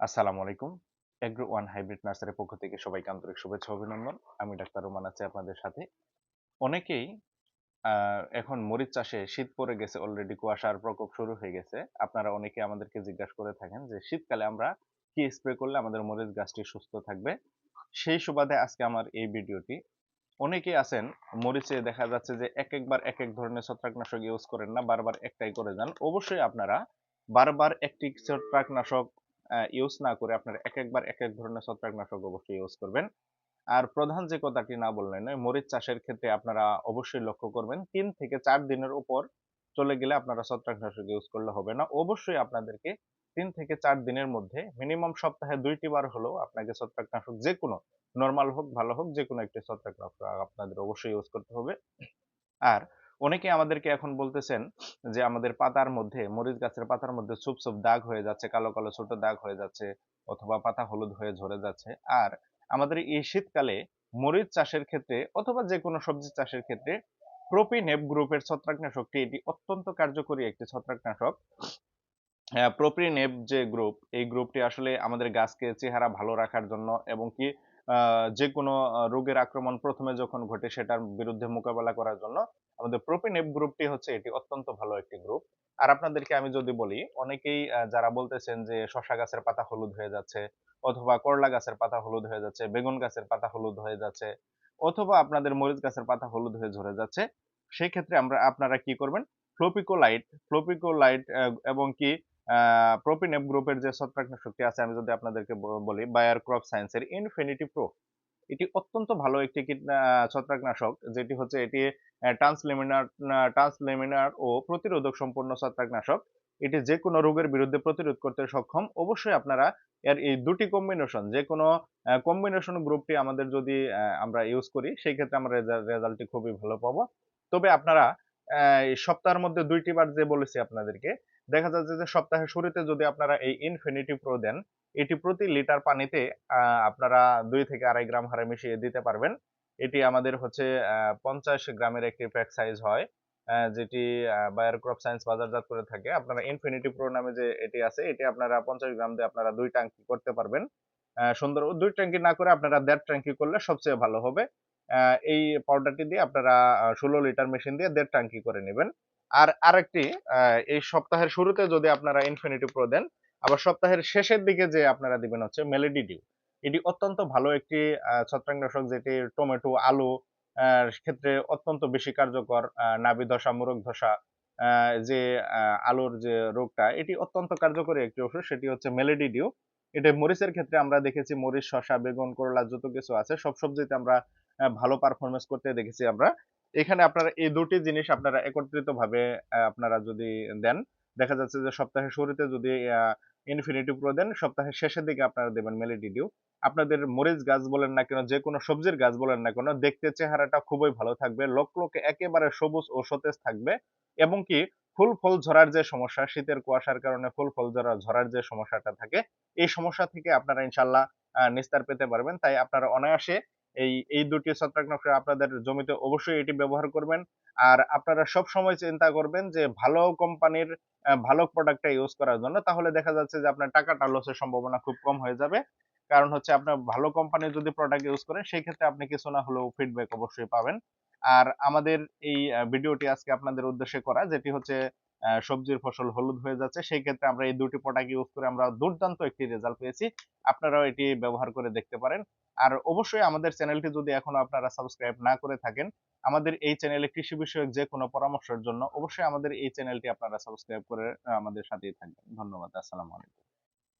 আসসালামু আলাইকুম। Agro one hybrid নার্সারির পক্ষ থেকে সবাইকে আন্তরিক শুভেচ্ছা অভিনন্দন। আমি ডাক্তার রোমান আছি আপনাদের সাথে। অনেকেই এখন মরিচ চাষে শীত পড়ে গেছে অলরেডি কুয়াশার প্রকোপ শুরু হয়ে গেছে। আপনারা অনেকে আমাদেরকে জিজ্ঞাসা করে থাকেন যে, শীতকালে আমরা কি স্প্রে করলে আমাদের মরিচ গাছটি সুস্থ থাকবে? সেই সুবাদে আজকে আমার এই ভিডিওটি। অনেকেই আছেন, মরিচে দেখা যাচ্ছে যে এক একবার এক এক ধরনের ছত্রাকনাশক ইউজ করেন না, বারবার একটাই করে যান। অবশ্যই আপনারা বারবার একটি ছত্রাকনাশক ইউজ না করে আপনারা এক একবার এক এক ধরনের ছত্রাকনাশক অবশ্যই ইউজ করবেন। আর প্রধান যে কথাটি না বললেন মরিচ চাষের ক্ষেত্রে আপনারা অবশ্যই লক্ষ্য করবেন, তিন থেকে চার দিনের উপর চলে গেলে আপনারা ছত্রাকনাশক ইউজ করলে হবে না। অবশ্যই আপনাদেরকে তিন থেকে চার দিনের মধ্যে মিনিমাম সপ্তাহে দুইটি বার হলেও আপনাকে ছত্রাকনাশক যে কোনো নর্মাল হোক, ভালো হোক, যে কোনো একটি ছত্রাকনাশক আপনাদের অবশ্যই ইউজ করতে হবে। আর অনেকে আমাদেরকে এখন বলতেছেন যে আমাদের পাতার মধ্যে, মরিচ গাছের পাতার মধ্যে সুপ সুপ দাগ হয়ে যাচ্ছে, কালো কালো ছোট দাগ হয়ে যাচ্ছে অথবা পাতা হলুদ হয়ে ঝরে যাচ্ছে। আর আমাদের এই শীতকালে মরিচ চাষের ক্ষেত্রে অথবা যে কোনো সবজি চাষের ক্ষেত্রে প্রোপিনেপ গ্রুপের ছত্রাকনাশকটি এটি অত্যন্ত কার্যকরী একটি ছত্রাকনাশক। প্রোপিনেপ যে গ্রুপ, এই গ্রুপটি আসলে আমাদের গাছকে চেহারা ভালো রাখার জন্য এবং কি যে কোনো রোগের আক্রমণ প্রথমে যখন ঘটে সেটার বিরুদ্ধে মোকাবেলা করার জন্য আমাদের প্রোপিনেপ গ্রুপটি হচ্ছে এটি অত্যন্ত ভালো একটি গ্রুপ আর আপনাদেরকে আমি যদি বলি, অনেকেই যারা বলতেছেন যে শশা গাছের পাতা হলুদ হয়ে যাচ্ছে অথবা করলা গাছের পাতা হলুদ হয়ে যাচ্ছে, বেগুন গাছের পাতা হলুদ হয়ে যাচ্ছে অথবা আপনাদের মরিচ গাছের পাতা হলুদ হয়ে ঝরে যাচ্ছে সেই ক্ষেত্রে আমরা, আপনারা কি করবেন? ফ্লোপিকোলাইট ফ্লোপিকোলাইট এবং কি প্রোপিনেপ গ্রুপের যে ছত্রাকনাশকটি আছে, আমি যদি আপনাদেরকে বলি বায়ার ক্রপ সায়েন্সের ইনফিনিটি প্রো এটি অত্যন্ত ভালো একটি ছত্রাকনাশক, যেটি হচ্ছে এটি ট্রান্সলেমিনার ট্রান্সলেমিনার ও প্রতিরোধক সম্পন্ন ছত্রাকনাশক। এটি যে কোনো রোগের বিরুদ্ধে প্রতিরোধ করতে সক্ষম। অবশ্যই আপনারা এর এই দুটি কম্বিনেশন যে কোনো কম্বিনেশন গ্রুপটি আমাদের যদি আমরা ইউজ করি সেই ক্ষেত্রে আমরা রেজাল্টটি খুবই ভালো পাবো। তবে আপনারা সপ্তাহের মধ্যে দুইটি বার যে বলেছি আপনাদেরকে দেখা যাচ্ছে যে সপ্তাহের শুরুতে যদি আপনারা এই ইনফিনিটি প্রো দেন, এটি প্রতি লিটার পানিতে আপনারা দুই থেকে আড়াই গ্রাম হারে মিশিয়ে দিতে পারবেন। এটি আমাদের হচ্ছে পঞ্চাশ গ্রামের একটি প্যাক সাইজ হয় যেটি বায়ার সায়েন্স বাজারজাত করে থাকে। আপনারা ইনফিনিটি প্রো নামে যে এটি আছে, এটি আপনারা পঞ্চাশ গ্রাম দিয়ে আপনারা দুই ট্যাঙ্কি করতে পারবেন। সুন্দর দুই ট্যাঙ্কি না করে আপনারা দেড় ট্যাঙ্কি করলে সবচেয়ে ভালো হবে। এই পাউডারটি দিয়ে আপনারা ষোলো লিটার মেশিন দিয়ে দেড় ট্যাঙ্কি করে নেবেন। আর আরেকটি এই সপ্তাহের শুরুতে যদি আপনারা ইনফিনিটি প্রো দেন, আবার সপ্তাহের শেষের দিকে যে আপনারা দিবেন হচ্ছে মেলেডি ডিউ এটি অত্যন্ত ভালো একটি ছত্রাকনাশক যেটি টমেটো, আলু ক্ষেত্রে অত্যন্ত বেশি কার্যকর নাবি ধসা, মুরগ ধসা যে আলুর যে রোগটা, এটি অত্যন্ত কার্যকরী একটি ওষুধ, সেটি হচ্ছে মেলেডি ডিউ এটা মরিচের ক্ষেত্রে আমরা দেখেছি মরিচ, শসা, বেগুন, করলা, যত কিছু আছে, সব সবজিতে আমরা ভালো পারফরমেন্স করতে দেখেছি আমরা। এখানে আপনারা এই দুটি জিনিস আপনারা একত্রিত ভাবে আপনারা যদি দেন, দেখা যাচ্ছে যে সপ্তাহের শুরুতে যদি ইনফিনিটি প্রো দেন, সপ্তাহের শেষের দিকে আপনারা দেবেন মেলিডি ডিউ আপনাদের মরিচ গাছ বলেন না কেন যে কোনো সবজির গাছ বলেন না কেন, দেখতে চেহারাটা খুবই ভালো থাকবে, লোক লোকে একেবারে সবুজ ও সতেজ থাকবে, এবং কি ফুল ফল ঝরার যে সমস্যা, শীতের কুয়াশার কারণে ফুল ফল ঝরা, ঝরার যে সমস্যাটা থাকে, এই সমস্যা থেকে আপনারা ইনশাল্লাহ নিস্তার পেতে পারবেন। তাই আপনারা অনায়াসে এই এই দুটি ছত্রাকনাশক আপনাদের জমিতে অবশ্যই এটি ব্যবহার করবেন। আর আপনারা সব সময় চিন্তা করবেন যে, ভালো কোম্পানির ভালো প্রোডাক্টটা ইউজ করার জন্য, তাহলে দেখা যাচ্ছে যে আপনার টাকাটা লসের সম্ভাবনা খুব কম হয়ে যাবে। কারণ হচ্ছে আপনার ভালো কোম্পানির যদি প্রোডাক্ট ইউজ করেন, সেই ক্ষেত্রে আপনি কিছু না হলেও ফিডব্যাক অবশ্যই পাবেন। আর আমাদের এই ভিডিওটি আজকে আপনাদের উদ্দেশ্যে করা, যেটি হচ্ছে সবজির ফসল হলুদ হয়ে যাচ্ছে, সেই ক্ষেত্রে আমরা এই দুটি প্রোডাক্ট ইউজ করে আমরা দুর্দান্ত একটি রেজাল্ট পেয়েছি। আপনারাও এটি ব্যবহার করে দেখতে পারেন। আর অবশ্যই আমাদের চ্যানেলটি যদি এখনও আপনারা সাবস্ক্রাইব না করে থাকেন, আমাদের এই চ্যানেলে কৃষি বিষয়ক যে কোনো পরামর্শের জন্য অবশ্যই আমাদের এই চ্যানেলটি আপনারা সাবস্ক্রাইব করে আমাদের সাথেই থাকবেন। ধন্যবাদ, আসসালামু আলাইকুম।